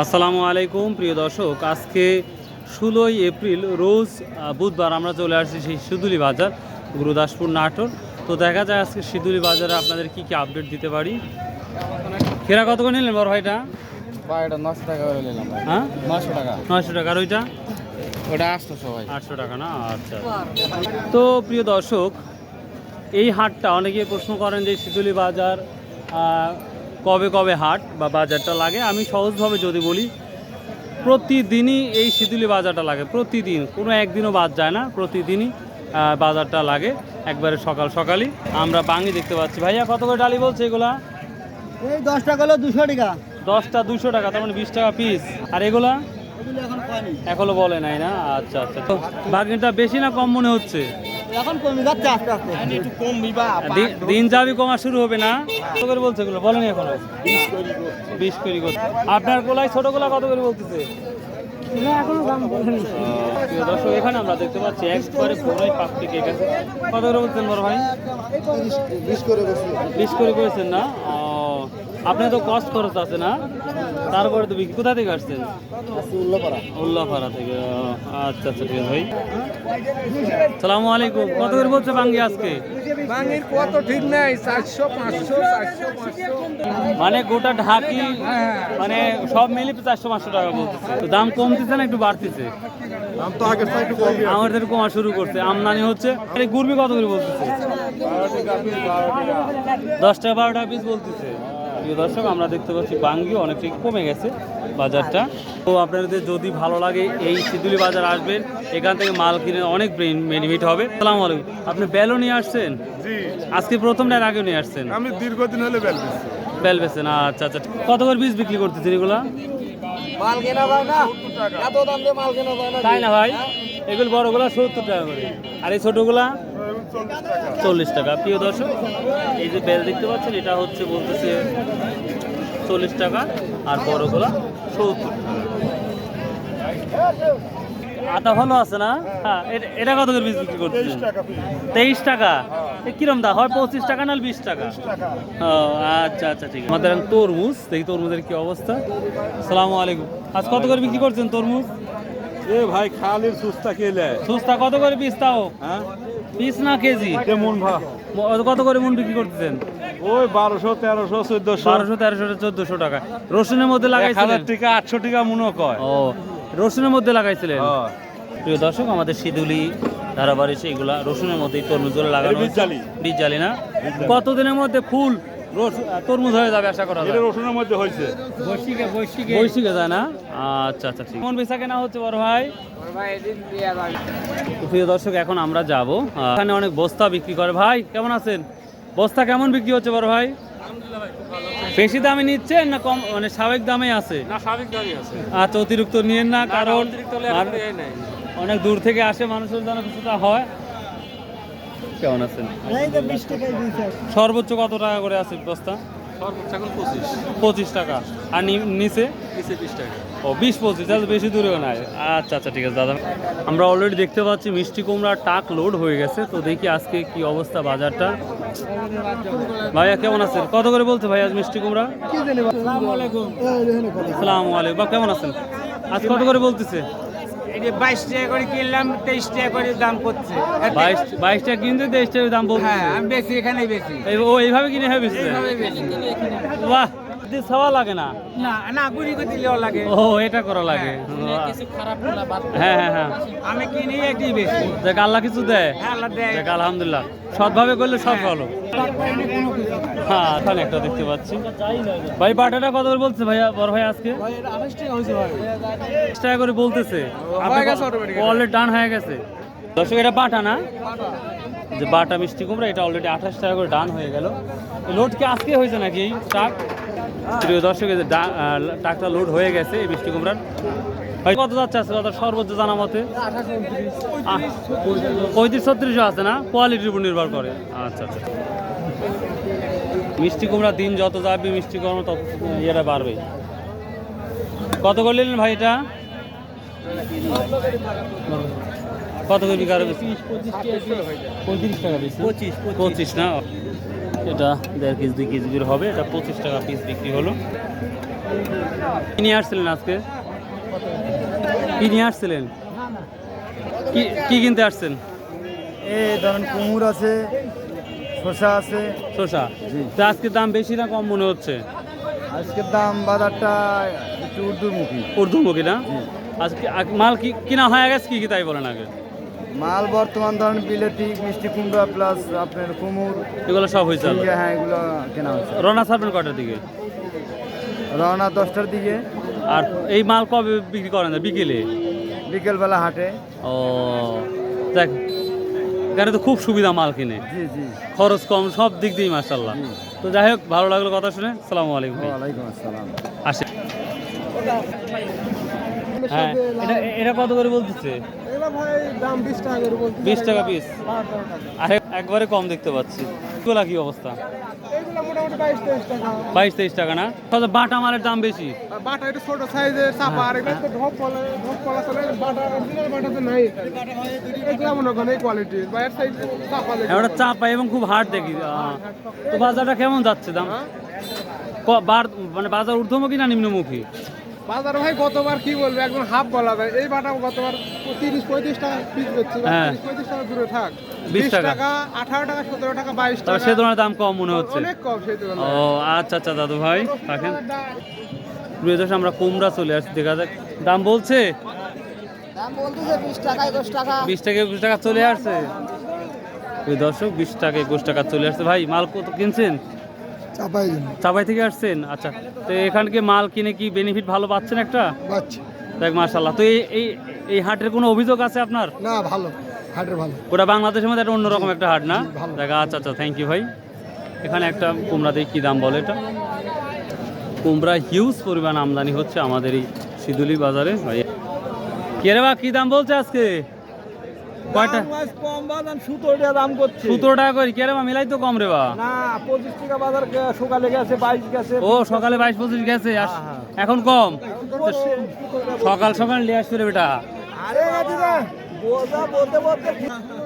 আসসালামু আলাইকুম প্রিয় দর্শক। আজকে ষোলোই এপ্রিল রোজ বুধবার আমরা চলে আসছি সেই সিদুলি বাজার গুরুদাসপুর নাটোর। তো দেখা যায় আজকে সিদুলি বাজারে আপনাদের কি কি আপডেট দিতে পারি? কেরা কত করে নিলেন বড় ভাইটা? নশো টাকা করে নিলাম হ্যাঁ? নশো টাকা। নয়শো টাকা। আর ওইটা? ওটা আটশোশো ভাই। আটশো টাকা না? আচ্ছা তো প্রিয় দর্শক এই হাটটা অনেকে প্রশ্ন করেন যে শীতলি বাজার কবে কবে হাট বা বাজারটা লাগে আমি সহজভাবে যদি বলি প্রতিদিনই এই শীতলি বাজারটা লাগে প্রতিদিন। কোনো একদিনও বাদ যায় না প্রতিদিনই বাজারটা লাগে একবারে সকাল সকালই। আমরা বাঙি দেখতে পাচ্ছি। ভাইয়া কত করে ডালি বলছে এগুলা? এই দশ টাকা হলো দুশো টাকা। দশটা দুশো টাকা তার মানে বিশ টাকা পিস আর এগুলা? এখনও বলে নাই না? আচ্ছা আচ্ছা। তো বাগিটা বেশি না কম মনে হচ্ছে? এখন কমে যাচ্ছে আস্তে আস্তে। একটু কমবি বা দিন যাবি কমা শুরু হবে না? কত করে বলছে এগুলো? বলেনি এখন। বিশ করে করছে আপনার গোলায় ছোট গোলা কত করে বলতেছে? দর্শক এখানে আমরা দেখতে পাচ্ছি একবারে পুরোই পাকটি কেক আছে কত করে বলছেন বড় ভাই? বিশ করে করেছেন না? আপনি তো কষ্ট খরচ আছে না? তারপরে তো বিক্রি- কোথা থেকে আসছেন? উল্লাপাড়া। থেকে ও, আচ্ছা আচ্ছা ঠিক আছে ভাই। সালামু আলাইকুম। কত করে বলছে বাঙ্গি আজকে? বাঙির কত ঠিক নাই চারশো পাঁচশো চারশো মানে গোটা ঢাকি মানে সব মিলে চারশো পাঁচশো টাকা বলতেছে। তো দাম কমতেছে না একটু বাড়তেছে? দাম তো আগের একটু কম আমাদের কমা শুরু করছে। আমদানি হচ্ছে। আরে গুরবি কত করে বলতেছে? দশ টাকা বারো টাকা পিস বলতেছে। প্রিয় দর্শক আমরা দেখতে পাচ্ছি বাঙ্গি অনেকটাই কমে গেছে বাজারটা। তো আপনাদের যদি ভালো লাগে এই সিদুলি বাজার আসবেন এখান থেকে মাল কিনে অনেক বেনিফিট হবে। সালাম আলাইকুম। আপনি বেলও নিয়ে আসছেন? আজকে প্রথম টাইম আগে নিয়ে আসছেন? আমি দীর্ঘদিন হলে বেল। বেল বেছেন আচ্ছা আচ্ছা। কত করে বীজ বিক্রি করতেছেন এগুলা? মাল কেনা যায় না। এত দাম দিয়ে মাল কেনা যায় না। তাই না ভাই? এগুলো বড়গুলা সত্তর টাকা করে। আর এই ছোটগুলা? চল্লিশ টাকা। প্রিয় দর্শক এই যে বেল দেখতে পাচ্ছেন এটা হচ্ছে বলতেছে চল্লিশ টাকা আর বড়গুলা সত্তর আটা ভালো আছে না? হ্যাঁ এটা- এটা কত করে বিক্রি করতেছেন? তেইশ টাকা এ কিরম দা হয় পঁচিশ টাকা না বিশ টাকা? ও আচ্ছা আচ্ছা ঠিক আছে। আমাদের তরমুজ দেখি তরমুজের কি অবস্থা। সালামু আলাইকুম। আজ কত করে বিক্রি করছেন তরমুজ? এ ভাই খালির সুস্তা খেলে সুস্তা কত করে পিস তাও? হ্যাঁ? পিস না কেজি? কেমন ভা। কত করে মন বিক্রি করতেছেন? ওই বারোশো তেরোশো চোদ্দশো। বারোশো তেরোশো চোদ্দশো টাকা। রসুনের মধ্যে লাগাইছিলেন হাজার টাকা আটশো টাকা মনে কয়। ও রসুনের মধ্যে লাগাইছিলেন। প্রিয় দর্শক আমাদের সিদুলি ধারাবাড়ি এগুলা রসুনের মধ্যে এই তরমুজগুলো লাগানো বীজ জালি। না? কতদিনের মধ্যে ফুল তরমুজ হয়ে যাবে আশা করা এটা যায় রসুনের মধ্যে হয়েছে। বৈশিকে যায় না? আচ্ছা আচ্ছা ঠিক। কোন বেচা কেনা হচ্ছে বড় ভাই? প্রিয় দর্শক এখন আমরা যাব। এখানে অনেক বস্তা বিক্রি করে। ভাই কেমন আছেন? বস্তা কেমন বিক্রি হচ্ছে বড় ভাই? বেশি দামে নিচ্ছেন না কম মানে স্বাভাবিক দামে আছে? না স্বাভাবিক দামই আছে। আচ্ছা অতিরিক্ত নিয়েন না কারণ অনেক দূর থেকে আসে মানুষের যেন কিছুটা হয়। কেমন আছেন? সর্বোচ্চ কত টাকা করে আছে বস্তা? পঁচিশ। টাকা। আর নিচে? ও বিশ পঁচিশ তাহলে বেশি দূরেও নাই আচ্ছা আচ্ছা ঠিক আছে দাদা। আমরা অলরেডি দেখতে পাচ্ছি মিষ্টি কুমড়ার টাক লোড হয়ে গেছে। তো দেখি আজকে কি অবস্থা বাজারটা। ভাইয়া কেমন আছেন? কত করে বলছে ভাই আজ মিষ্টি কুমড়া? সালাম আলাইকুম। বা কেমন আছেন? আজ কত করে বলতেছে? বাইশ টাকা করে কিনলাম তেইশ টাকা করে দাম করছে বাইশ বাইশ টাকা কিনতে তেইশ টাকা দাম বলছে হ্যাঁ আমি বেশি এখানেই বেশি। ও এইভাবে কিনে হবে বাহ! দিয়ে ছাওয়া লাগে না। না না গুড়ি করে দিলেও লাগে। ও এটা করা লাগে। হ্যাঁ হ্যাঁ হ্যাঁ আমি কিনি একটি বেশি দেখ আল্লাহ কিছু দেয় হ্যাঁ আল্লাহ দেয় দেখ আলহামদুলিল্লাহ। সৎভাবে করলে সব ভালো। হ্যাঁ এখানে একটা দেখতে পাচ্ছি। ভাই বাটাটা কত করে বলছে ভাইয়া বড় ভাই আজকে? বিশ টাকা করে বলতেছে। হয়ে অলরেডি ডান হয়ে গেছে। দর্শক এটা বাটা না? যে বাটা মিষ্টি কুমড়া এটা অলরেডি আঠাশ টাকা করে ডান হয়ে গেল। লোড কি আজকে হয়েছে নাকি ট্রাক প্রিয় দর্শক এই যে ডা- ট্রাকটা লোড হয়ে গেছে এই মিষ্টি কুমড়ার। কত যাচ্ছে আছে দাদা সর্বোচ্চ জানা মতে পঁয়ত্রিশ ছত্রিশও আছে না? কোয়ালিটির উপর নির্ভর করে। আচ্ছা আচ্ছা। মিষ্টি কুমড়া দিন যত যাবে মিষ্টি কুমড়া তত ইয়েটা বাড়বে। কত করে নিলেন ভাই এটা? কত করে বিকার বেশি। পঁয়ত্রিশ টাকা বেশি। পঁচিশ। পঁচিশ না? এটা দেড় কেজি দুই কেজি করে হবে। এটা পঁচিশ টাকা পিস বিক্রি হলো। নিয়ে আসছিলেন আজকে? কি নিয়ে আসছিলেন? কি কি কিনতে আসছেন? এই ধরেন কুমুর আছে শসা আছে। শসা। তো আজকে দাম বেশি না কম মনে হচ্ছে? আজকের দাম বাজারটা একটু উর্দুমুখী ঊর্ধ্বমুখী না? আজকে আগ- মাল কি কিনা হয়ে গেছে কি কি তাই বলেন আগে। মাল বর্তমান ধরেন বিলেতি মিষ্টি কুমড়া প্লাস আপনার কুমুর এগুলো সব হয়েছে হ্যাঁ এগুলো কেনা হচ্ছে রওনা ছাড়বেন কটার দিকে? রওনা দশটার দিকে। আর এই মাল কবে বিক্রি করেন বিকেলে? বিকেলবেলা হাটে। ও দেখ এখানে তো খুব সুবিধা মাল কিনে। জি জি। খরচ কম সব দিক দিয়ে মার্শাল্লাহ তো যাই হোক ভালো লাগল কথা শুনে। সালামু আলাইকুম ভাই। ওয়ালাইকুম আসসালাম। আসে এটা এটা কত করে বলতেছে? বিশ টাকা পিস আরে একবারে কম দেখতে পাচ্ছি। এগুলা কি অবস্থা? বাইশ তেইশ টাকা। না? তবে বাটা মালের দাম বেশি। বাটা একটু ছোট সাইজের চাপা আর এগুলো ঢপ পলা ঢপ পলা চলে বাটা অরিজিনাল বাটা তো নাই এগুলো মনে করেন এই বাইরের সাইজ চাপা দেখে চাপ এবং খুব হার্ড দেখি। তো বাজারটা কেমন যাচ্ছে দাম? ক- মানে বাজার ঊর্ধ্বমুখী না নিম্নমুখী? বাজার ভাই গতবার কি বলবে? একদম হাফ বলা যায় এই বাটা গতবার তিরিশ পঁয়ত্রিশ টাকা পিস হ্যাঁ। পঁয়ত্রিশ টাকা দূরে থাক। বিশ টাকা। টাকা আঠারো টাকা সতেরো টাকা বাইশ টাকা। সে ধরনের দাম কম মনে হচ্ছে। অনেক কম সেই ও আচ্ছা আচ্ছা দাদু ভাই রাখেন। প্রিয় দর্শক আমরা কুমড়া চলে আসছি। দেখা যাক। দাম বলছে? বিশ টাকা একুশ টাকা। চলে আসছে। দর্শক বিশ টাকা একুশ টাকা চলে আসছে। ভাই মাল কত কিনছেন? চাপাই চাপাই থেকে আসছেন? আচ্ছা। তো এখানকে মাল কিনে কি বেনিফিট ভালো পাচ্ছেন একটা? পাচ্ছি। দেখ মার্শাল্লাহ তো এই এই হাটের কোনো অভিযোগ আছে আপনার? না ভালো। হাটের ভালো। ওটা বাংলাদেশের মধ্যে একটা অন্যরকম একটা হাট না। দেখা আচ্ছা আচ্ছা থ্যাংক ইউ ভাই। এখানে একটা কুমড়া দিয়ে কী দাম বলে এটা? কুমড়া হিউজ পরিমাণ আমদানি হচ্ছে আমাদের এই শিদুলি বাজারে। ভাই কে রে বা কী দাম বলছে আজকে? কয়টা? কম টাকা দাম করছে। টাকা করে মিলাই তো কম রে বা। না পঁচিশ টাকা বাজার সকালে গেছে ও সকালে বাইশ পঁচিশ গেছে এখন কম? সকাল সকাল নিয়ে রে বেটা। আরে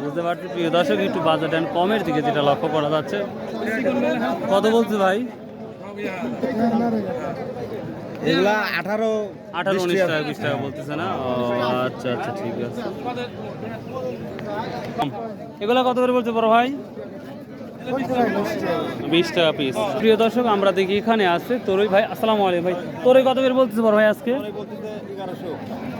বুঝতে পারছি প্রিয় দর্শক একটু বাজার কমের দিকে যেটা লক্ষ্য করা যাচ্ছে। কত বলছে ভাই? এগুলা আঠারো আঠারো উনিশ টাকা। বিশ টাকা বলতেছে না? ও আচ্ছা আচ্ছা ঠিক আছে। এগুলা কত করে বলছে বড় ভাই? বিশ টাকা পিস প্রিয় দর্শক আমরা দেখি এখানে আছে তোরই ভাই। আসসালামু আলাইকুম ভাই। তোরই কত করে বলতেছে বড় ভাই আজকে?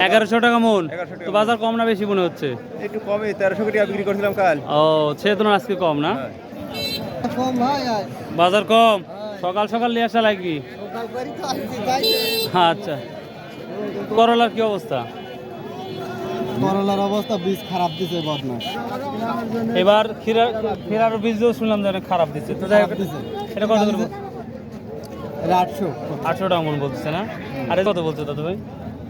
এগারোশো টাকা মন তো বাজার কম না বেশি মনে হচ্ছে? একটু কমে তেরোশো টাকা বিক্রি করছিলাম কাল। ও সে তো আজকে কম না? কম বাজার কম? সকাল সকাল নিয়ে আসা লাগবি আচ্ছা। করলার কি অবস্থা? করলার অবস্থা বীজ খারাপ দিছে বদমাস এবার ক্ষীরা ক্ষীরার বীজও শুনলাম যে অনেক খারাপ দিচ্ছে তো যাই এটা কত করে বল- আটশো আটশো। টাকা মন বলতেছে না? আরে কত বলছে দাদু ভাই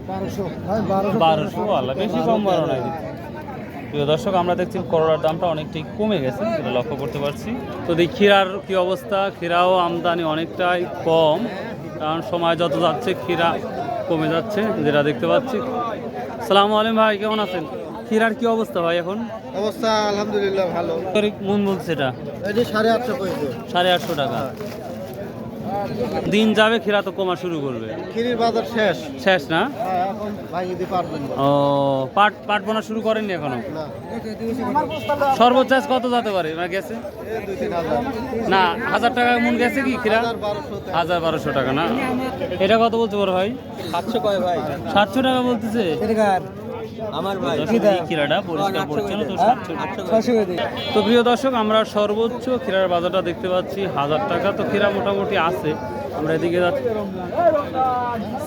বারোশো। ভাই বারোশো। বারোশো আল্লাহ বেশি কম বারো নাই। প্রিয় দর্শক আমরা দেখছি করলার দামটা অনেকটাই কমে গেছে যেটা লক্ষ্য করতে পারছি। তো দেখি ক্ষীরার কী অবস্থা। ক্ষীরাও আমদানি অনেকটাই কম কারণ সময় যত যাচ্ছে ক্ষীরা কমে যাচ্ছে যেটা দেখতে পাচ্ছি। সালামু আলাইকুম ভাই কেমন আছেন? ক্ষীরার কি অবস্থা ভাই এখন? অবস্থা আলহামদুলিল্লাহ ভালো। মন বলছে এটা? সাড়ে আটশো সাড়ে আটশো টাকা। দিন যাবে খিরা তো কমা শুরু করবে। ক্ষীরির বাজার শেষ। শেষ না? হ্যাঁ এখন ভাই দিতে পারবেন ও পাট পাট বোনা শুরু করেননি এখনও? সর্বোচ্চ কত যেতে পারে? না গেছে এই দুই তিন হাজার। না হাজার টাকা মন গেছে কি ক্ষীরা? হাজার বারোশো টাকা। না? এটা কত বলছে বড় ভাই? সাতশো কয় ভাই। সাতশো টাকা বলতেছে? এই পরিষ্কার পরিচ্ছন্ন তো তো প্রিয় দর্শক আমরা সর্বোচ্চ ক্ষীরার বাজারটা দেখতে পাচ্ছি হাজার টাকা। তো ক্ষীরা মোটামুটি আছে। আমরা এদিকে যাচ্ছি।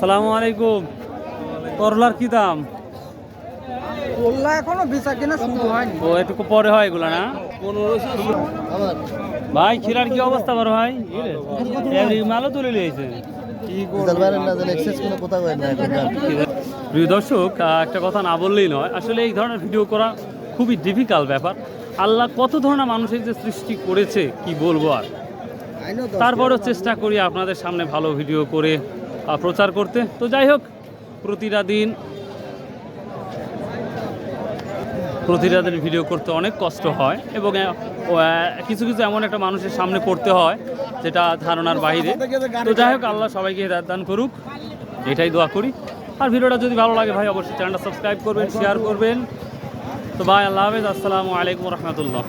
সালামু আলাইকুম। করলার কি দাম? করলা এখনও বেচা কিনা শুরু হয়নি। ও একটু পরে হয় এগুলো না? ভাই ক্ষীরার কি অবস্থা বড় ভাই? মালও তুলে নিয়েছে কোনো কোথাও না প্রিয় দর্শক একটা কথা না বললেই নয়। আসলে এই ধরনের ভিডিও করা খুবই ডিফিকাল্ট ব্যাপার। আল্লাহ কত ধরনের মানুষের যে সৃষ্টি করেছে কি বলব আর? তারপরও চেষ্টা করি আপনাদের সামনে ভালো ভিডিও করে প্রচার করতে। তো যাই হোক প্রতিটা দিন প্রতিটা দিন ভিডিও করতে অনেক কষ্ট হয় এবং কিছু কিছু এমন একটা মানুষের সামনে পড়তে হয় যেটা ধারণার বাইরে। তো যাই হোক আল্লাহ সবাইকে দান করুক। এটাই দোয়া করি। আর ভিডিওটা যদি ভালো লাগে ভাই, অবশ্যই চ্যানেলটা সাবস্ক্রাইব করবেন শেয়ার করবেন। তো ভাই, আল্লাহ হাফেজ, আসসালামু আলাইকুম রহমতুল্লাহ।